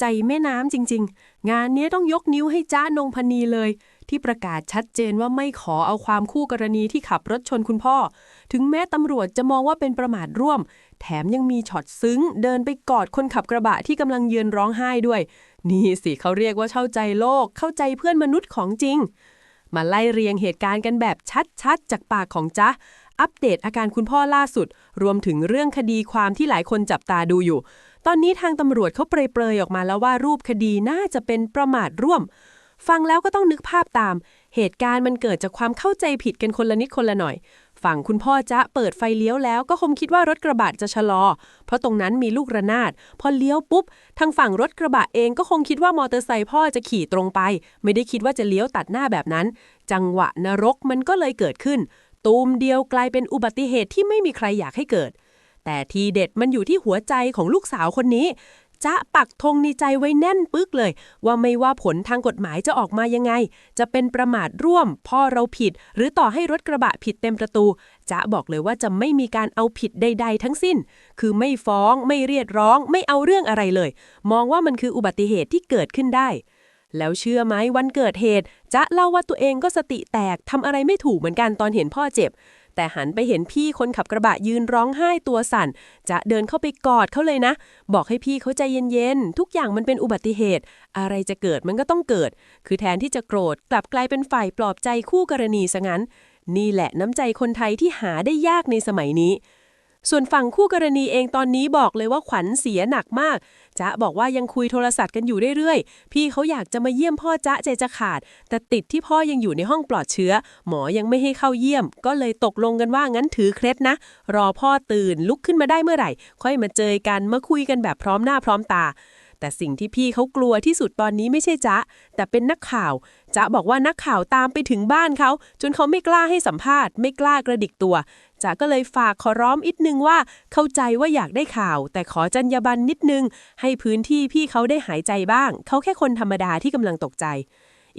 ใจแม่น้ำจริง ๆ งานนี้ต้องยกนิ้วให้จ้านงพนีเลย ที่ประกาศชัดเจนว่าไม่ขอเอาความคู่กรณีที่ขับรถชนคุณพ่อ ถึงแม้ตำรวจจะมองว่าเป็นประมาทร่วม แถมยังมีช็อตซึ้ง เดินไปกอดคนขับกระบะที่กำลังเยือนร้องไห้ด้วย นี่สิเขาเรียกว่าเข้าใจโลก เข้าใจเพื่อนมนุษย์ของจริง มาไล่เรียงเหตุการณ์กันแบบชัดๆจากปากของจ๊ะ อัปเดตอาการคุณพ่อล่าสุด รวมถึงเรื่องคดีความที่หลายคนจับตาดูอยู่ ตอนนี้ทางตำรวจเขาเปรยๆออกมาแล้วว่ารูปคดีน่าจะเป็นประมาทร่วม ฟังแล้วก็ต้องนึกภาพตาม เหตุการณ์มันเกิดจากความเข้าใจผิดกันคนละนิดคนละหน่อย ฝั่งคุณพ่อจะเปิดไฟเลี้ยวแล้วก็คงคิดว่ารถกระบะจะชะลอ เพราะตรงนั้นมีลูกระนาด พอเลี้ยวปุ๊บ ทางฝั่งรถกระบะเองก็คงคิดว่ามอเตอร์ไซค์พ่อจะขี่ตรงไป ไม่ได้คิดว่าจะเลี้ยวตัดหน้าแบบนั้น จังหวะนรกมันก็เลยเกิดขึ้น ตูมเดียวกลายเป็นอุบัติเหตุที่ไม่มีใครอยากให้เกิด แต่ทีเด็ดมันอยู่ที่หัวใจของลูกสาวคนนี้จะปักธงในใจไว้แน่นปึกเลย ว่าไม่ว่าผลทางกฎหมายจะออกมายังไง จะเป็นประมาทร่วม พ่อเราผิด หรือต่อให้รถกระบะผิดเต็มประตูจะบอกเลยว่าจะไม่มีการเอาผิดใด ๆ ทั้งสิ้น คือไม่ฟ้อง ไม่เรียกร้อง ไม่เอาเรื่องอะไรเลย มองว่ามันคืออุบัติเหตุที่เกิดขึ้นได้ แล้วเชื่อไหมวันเกิดเหตุจะเล่าว่าตัวเองก็สติแตกทำอะไรไม่ถูกเหมือนกันตอนเห็นพ่อเจ็บ แต่หันไปเห็นพี่คนขับกระบะยืนร้องไห้ตัวสั่นจะเดินเข้าไปกอดเขาเลยนะ บอกให้พี่เขาใจเย็นๆ ทุกอย่างมันเป็นอุบัติเหตุ อะไรจะเกิดมันก็ต้องเกิด คือแทนที่จะโกรธกลับกลายเป็นฝ่ายปลอบใจคู่กรณีซะงั้น นี่แหละน้ำใจคนไทยที่หาได้ยากในสมัยนี้ ส่วนฝั่งคู่กรณีเองตอนนี้บอกเลยว่าขวัญเสียหนักมากจ๊ะบอกว่ายังคุยโทรศัพท์กันอยู่เรื่อยๆ พี่เขาอยากจะมาเยี่ยมพ่อจ๊ะใจจะขาด แต่ติดที่พ่อยังอยู่ในห้องปลอดเชื้อ หมอยังไม่ให้เข้าเยี่ยม ก็เลยตกลงกันว่างั้นถือเคล็ดนะ รอพ่อตื่นลุกขึ้นมาได้เมื่อไหร่ ค่อยมาเจอกันมาคุยกันแบบพร้อมหน้าพร้อมตา แต่สิ่งที่พี่เขากลัวที่สุดตอนนี้ไม่ใช่จ๊ะ แต่เป็นนักข่าวจ๊ะบอกว่านักข่าวตามไปถึงบ้านเขา จนเขาไม่กล้าให้สัมภาษณ์ ไม่กล้ากระดิกตัวจ๊ะก็เลยฝากขอร้อมอีกนึงว่า เข้าใจว่าอยากได้ข่าว แต่ขอจรรยาบรรณนิดนึง ให้พื้นที่พี่เขาได้หายใจบ้าง เขาแค่คนธรรมดาที่กำลังตกใจ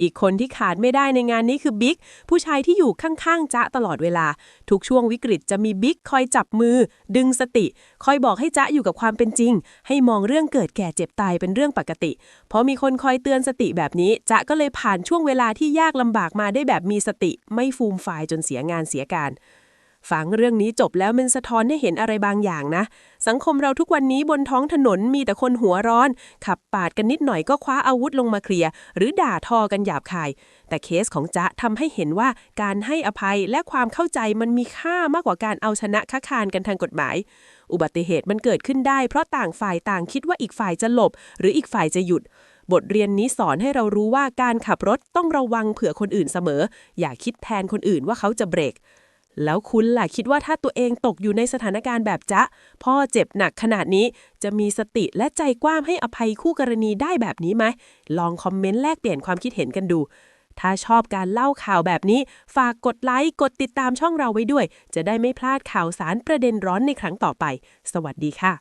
อีกคนที่ขาดไม่ได้ในงานนี้คือบิ๊กผู้ชายที่อยู่ข้างๆจ๊ะตลอดเวลา ทุกช่วงวิกฤตจะมีบิ๊กคอยจับมือ ดึงสติ คอยบอกให้จ๊ะอยู่กับความเป็นจริง ให้มองเรื่องเกิดแก่เจ็บตายเป็นเรื่องปกติ เพราะมีคนคอยเตือนสติแบบนี้จ๊ะก็เลยผ่านช่วงเวลาที่ยากลำบากมาได้แบบมีสติ ไม่ฟูมฟายจนเสียงานเสียการ ฟังเรื่องนี้จบแล้วมันสะท้อนให้เห็นอะไรบางอย่างนะ สังคมเราทุกวันนี้บนท้องถนนมีแต่คนหัวร้อน ขับปาดกันนิดหน่อยก็คว้าอาวุธลงมาเคลียร์หรือด่าทอกันหยาบคาย แต่เคสของจ๊ะทำให้เห็นว่าการให้อภัยและความเข้าใจมันมีค่ามากกว่าการเอาชนะค้าคานกันทางกฎหมาย อุบัติเหตุมันเกิดขึ้นได้ เพราะต่างฝ่ายต่างคิดว่าอีกฝ่ายจะหลบ หรืออีกฝ่ายจะหยุดบทเรียนนี้สอนให้เรารู้ว่าการขับรถต้องระวังเผื่อคนอื่นเสมอ อย่าคิดแทนคนอื่นว่าเขาจะเบรก แล้วคุณล่ะคิดว่าถ้าตัวเองตกอยู่ในสถานการณ์แบบจ๊ะ พ่อเจ็บหนักขนาดนี้จะมีสติและใจกว้างให้อภัยคู่กรณีได้แบบนี้ไหม ลองคอมเมนต์แลกเปลี่ยนความคิดเห็นกันดู ถ้าชอบการเล่าข่าวแบบนี้ ฝากกดไลค์กดติดตามช่องเราไว้ด้วย จะได้ไม่พลาดข่าวสารประเด็นร้อนในครั้งต่อไป สวัสดีค่ะ